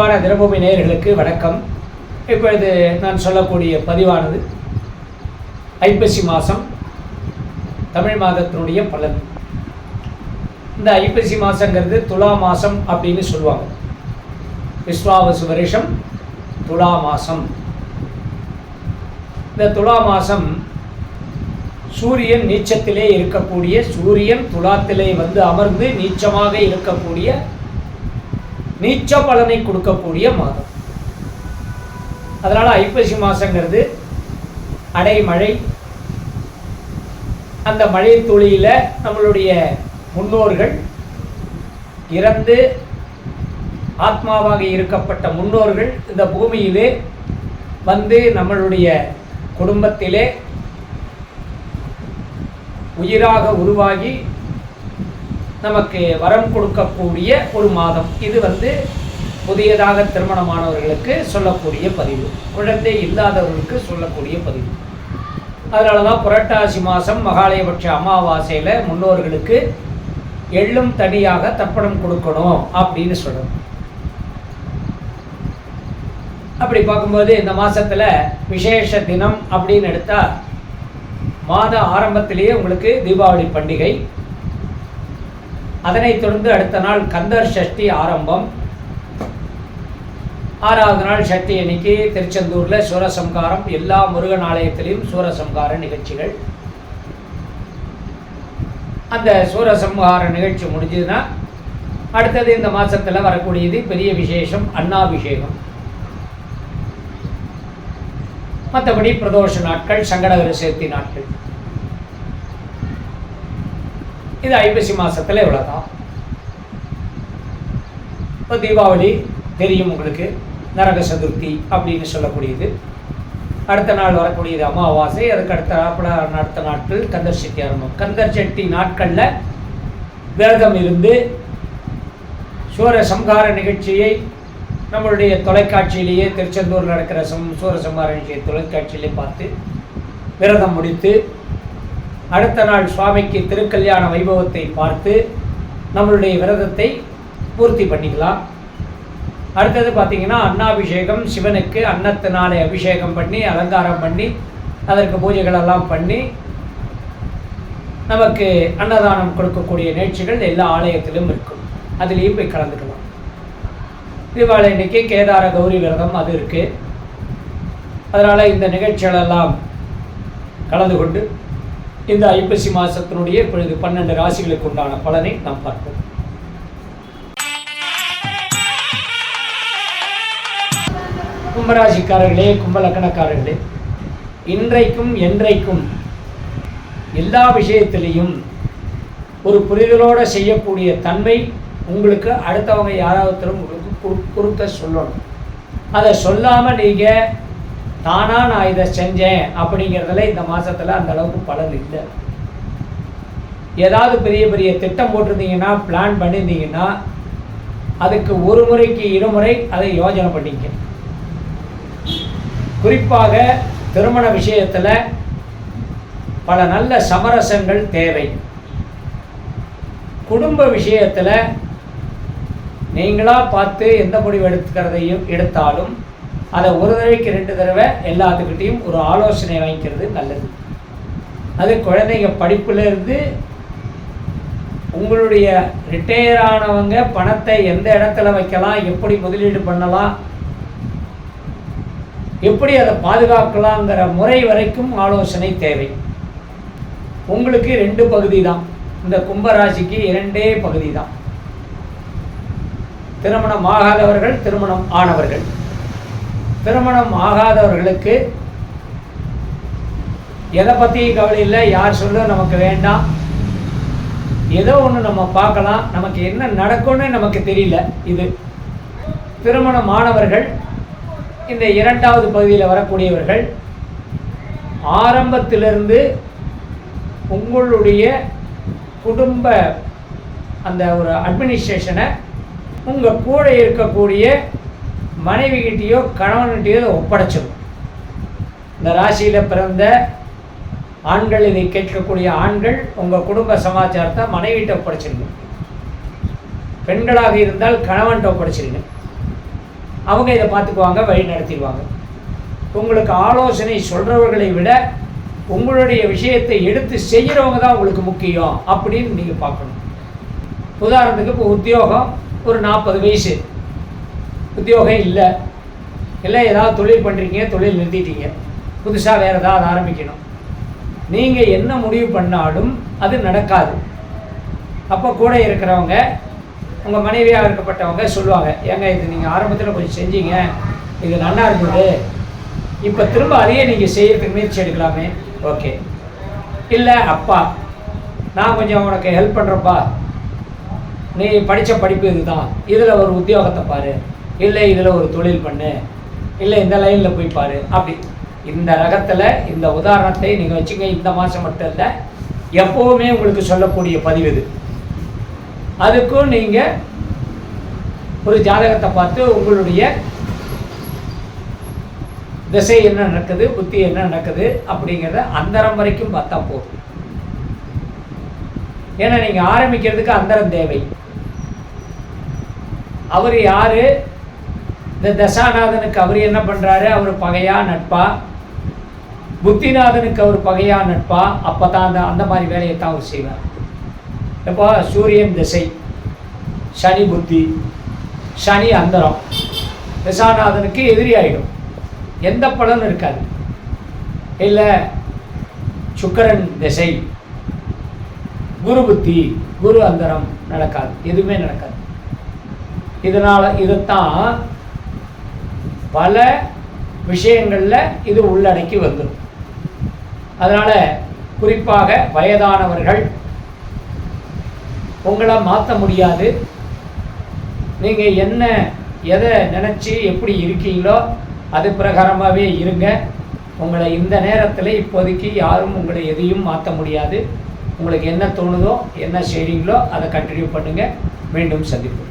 அன்பான தினபூமி நேயர்களுக்கு வணக்கம். இப்பொழுது நான் சொல்லக்கூடிய பதிவானது ஐப்பசி மாதம் தமிழ் மாதத்தினுடைய பலன். இந்த ஐப்பசி மாதங்கிறது துலா மாதம் அப்படின்னு சொல்லுவாங்க. விஸ்வாவசு வருஷம் துலா மாதம் இந்த துலா மாதம் சூரியன் நீச்சத்திலே இருக்கக்கூடிய சூரியன் துலாத்திலே வந்து அமர்ந்து நீச்சமாக இருக்கக்கூடிய நீச்ச பலனை கொடுக்கக்கூடிய மாதம். அதனால் ஐப்பசி மாதங்கிறது அடைமழை அந்த மழை துளியில் நம்மளுடைய முன்னோர்கள் இறந்து ஆத்மாவாக இருக்கப்பட்ட முன்னோர்கள் இந்த பூமியிலே வந்து நம்மளுடைய குடும்பத்திலே உயிராக உருவாகி நமக்கு வரம் கொடுக்கக்கூடிய ஒரு மாதம். இது வந்து புதியதாக திருமணமானவர்களுக்கு சொல்லக்கூடிய பதிவு. குழந்தை இல்லாதவர்களுக்கு சொல்லக்கூடிய பதிவு. அதனால தான் புரட்டாசி மாதம் மகாலயபட்ச அமாவாசையில் முன்னோர்களுக்கு எள்ளும் தனியாக தர்ப்பணம் கொடுக்கணும் அப்படின்னு சொல்லணும். அப்படி பார்க்கும்போது இந்த மாதத்தில் விசேஷ தினம் அப்படின்னு எடுத்தால் மாத ஆரம்பத்திலேயே உங்களுக்கு தீபாவளி பண்டிகை அதனைத் தொடர்ந்து அடுத்த நாள் கந்தர் சஷ்டி ஆரம்பம். ஆறாவது நாள் சஷ்டி அன்னைக்கு திருச்செந்தூரில் சூரசம்காரம் எல்லா முருகன் ஆலயத்திலையும் சூரசம்கார நிகழ்ச்சிகள். அந்த சூரசம்ஹார நிகழ்ச்சி முடிஞ்சதுன்னா அடுத்தது இந்த மாதத்தில் வரக்கூடியது பெரிய விசேஷம் அண்ணாபிஷேகம் மற்றபடி பிரதோஷ நாட்கள் சங்கடகர சேர்த்தி நாட்கள். இது ஐப்பசி மாதத்தில் இவ்வளோதான் இப்போ தீபாவளி தெரியும் உங்களுக்கு. நரக சதுர்த்தி அப்படின்னு சொல்லக்கூடியது. அடுத்த நாள் வரக்கூடியது அமாவாசை அதுக்கு அடுத்த நாட்கள அடுத்த நாட்கள் கந்தர் சக்தி ஆரம்பம். கந்தர் சக்தி நாட்களில் விரதம் இருந்து சூர சம்ஹார நிகழ்ச்சியை நம்மளுடைய தொலைக்காட்சியிலேயே திருச்செந்தூரில் நடக்கிற சம் சூரசம்ஹார நிகழ்ச்சியை தொலைக்காட்சியிலே பார்த்து விரதம் முடித்து அடுத்த நாள் சுவாமிக்கு திருக்கல்யாண வைபவத்தை பார்த்து நம்மளுடைய விரதத்தை பூர்த்தி பண்ணிக்கலாம். அடுத்தது பார்த்தீங்கன்னா அன்னாபிஷேகம் சிவனுக்கு அன்னத்தினாலே அபிஷேகம் பண்ணி அலங்காரம் பண்ணி அதற்கு பூஜைகளெல்லாம் பண்ணி நமக்கு அன்னதானம் கொடுக்கக்கூடிய நிகழ்ச்சிகள் எல்லா ஆலயத்திலும் இருக்கும். அதுலேயும் போய் கலந்துக்கலாம். தீபாவளி இன்னைக்கு கேதார கௌரி விரதம் அது இருக்குது அதனால் இந்த நிகழ்ச்சிகளெல்லாம் கலந்து கொண்டு இந்த ஐப்பசி மாதத்தினுடைய இப்பொழுது பன்னெண்டு ராசிகளுக்கு உண்டான பலனை நாம் பார்ப்போம். கும்பராசிக்காரர்களே கும்பலக்கணக்காரர்களே இன்றைக்கும் என்றைக்கும் எல்லா விஷயத்திலையும் ஒரு புரிதலோடு செய்யக்கூடிய தன்மை உங்களுக்கு அடுத்தவங்க யாராவது உங்களுக்கு குறு- குறுக்க சொல்லணும். அதை சொல்லாமல் நீங்கள் தானாக நான் இதை செஞ்சேன் அப்படிங்கிறதுல இந்த மாதத்தில் அந்த அளவுக்கு பலன் இல்லை. ஏதாவது பெரிய பெரிய திட்டம் போட்டிருந்தீங்கன்னா பிளான் பண்ணியிருந்தீங்கன்னா அதுக்கு ஒரு முறைக்கு இருமுறை அதை யோஜனை பண்ணிக்க. குறிப்பாக திருமண விஷயத்தில் பல நல்ல சமரசங்கள் தேவை. குடும்ப விஷயத்தில் நீங்களாக பார்த்து எந்த முடிவு எடுத்துக்கிறதையும் எடுத்தாலும் அதை ஒரு தடவைக்கு ரெண்டு தடவை எல்லாத்துக்கிட்டேயும் ஒரு ஆலோசனை வாங்கிக்கிறது நல்லது. அது குழந்தைங்க படிப்புலேருந்து உங்களுடைய ரிட்டையர் ஆனவங்க பணத்தை எந்த இடத்துல வைக்கலாம் எப்படி முதலீடு பண்ணலாம் எப்படி அதை பாதுகாக்கலாங்கிற முறை வரைக்கும் ஆலோசனை தேவை. உங்களுக்கு ரெண்டு பகுதி தான் இந்த கும்பராசிக்கு இரண்டே பகுதி தான் திருமணம் ஆகாதவர்கள் திருமணம் ஆனவர்கள். திருமணம் ஆகாதவர்களுக்கு எதை பற்றியும் கவலை இல்லை யார் சொல்ல நமக்கு வேண்டாம். ஏதோ ஒன்று நம்ம பார்க்கலாம். நமக்கு என்ன நடக்கும்னு நமக்கு தெரியல இது. திருமணம் மாணவர்கள் இந்த இரண்டாவது பகுதியில் வரக்கூடியவர்கள் ஆரம்பத்திலிருந்து உங்களுடைய குடும்ப அந்த ஒரு அட்மினிஸ்ட்ரேஷனை உங்கள் கூட இருக்கக்கூடிய மனைவிகிட்டேயோ கணவன்கிட்டயோ ஒப்படைச்சிடும் இந்த ராசியில் பிறந்த ஆண்கள் இதை கேட்கக்கூடிய ஆண்கள் உங்கள் குடும்ப சமாச்சாரத்தை மனைவிட்ட ஒப்படைச்சிருங்க. பெண்களாக இருந்தால் கணவன்கிட்ட ஒப்படைச்சிருங்க. அவங்க இதை பார்த்துக்குவாங்க வழி நடத்திடுவாங்க. உங்களுக்கு ஆலோசனை சொல்கிறவர்களை விட உங்களுடைய விஷயத்தை எடுத்து செய்கிறவங்க தான் உங்களுக்கு முக்கியம் அப்படின்னு நீங்கள் பார்க்கணும். உதாரணத்துக்கு இப்போ உத்தியோகம் ஒரு நாற்பது வயசு. உத்தியோகம் இல்லை. இல்லை ஏதாவது தொழில் பண்ணுறீங்க தொழில் நிறுத்திட்டீங்க. புதுசாக வேறு ஏதாவது ஆரம்பிக்கணும். நீங்கள் என்ன முடிவு பண்ணாலும் அது நடக்காது. அப்போ கூட இருக்கிறவங்க உங்கள் மனைவியாக இருக்கப்பட்டவங்க சொல்லுவாங்க ஏங்க இது நீங்கள் ஆரம்பத்தில் கொஞ்சம் செஞ்சீங்க. இது நல்லா இருந்தது. இப்போ திரும்ப அதையே நீங்கள் செய்யறதுக்கு முயற்சி எடுக்கலாமே. ஓகே. இல்லை அப்பா நான் கொஞ்சம் உனக்கு ஹெல்ப் பண்ணுறப்பா நீ படித்த படிப்பு இதுதான். இதில் ஒரு உத்தியோகத்தை பாரு. இல்லை இதில் ஒரு தொழில் பண்ணு. இல்லை இந்த லைனில் போய் பாரு அப்படி. இந்த ரகத்தில் இந்த உதாரணத்தை நீங்கள் வச்சுங்க இந்த மாதம் மட்டும் இல்லை எப்போவுமே உங்களுக்கு சொல்லக்கூடிய பதிவு இது. அதுக்கும் நீங்கள் ஒரு ஜாதகத்தை பார்த்து உங்களுடைய திசை என்ன நடக்குது புத்தி என்ன நடக்குது அப்படிங்கிறத அந்தரம் வரைக்கும் பார்த்தா போதும். ஏன்னா நீங்கள் ஆரம்பிக்கிறதுக்கு அந்தரம் தேவை. அவர் யாரு இந்த தசாநாதனுக்கு அவர் என்ன பண்ணுறாரு அவர் பகையா நட்பா? புத்திநாதனுக்கு அவர் பகையா நட்பா? அப்போ தான் அந்த அந்த மாதிரி வேலையை தான் அவர் செய்வார். இப்போ சூரியன் திசை சனி புத்தி சனி அந்தரம். தசாநாதனுக்கு எதிரி ஆகிடும் எந்த பலனும் இருக்காது. இல்லை சுக்கரன் திசை குரு புத்தி குரு அந்தரம் நடக்காது. எதுவுமே நடக்காது. இதனால் இதைத்தான் பல விஷயங்களில் இது உள்ளடக்கி வந்துடும் அதனால் குறிப்பாக வயதானவர்கள் உங்களை மாற்ற முடியாது. நீங்கள் என்ன எதை நினச்சி எப்படி இருக்கீங்களோ அது பிரகாரமாகவே இருங்க. உங்களை இந்த நேரத்தில் இப்போதைக்கு யாரும் உங்களை எதையும் மாற்ற முடியாது. உங்களுக்கு என்ன தோணுதோ என்ன செய்கிறீங்களோ அதை கண்டினியூ பண்ணுங்கள் மீண்டும் சந்திப்போம்.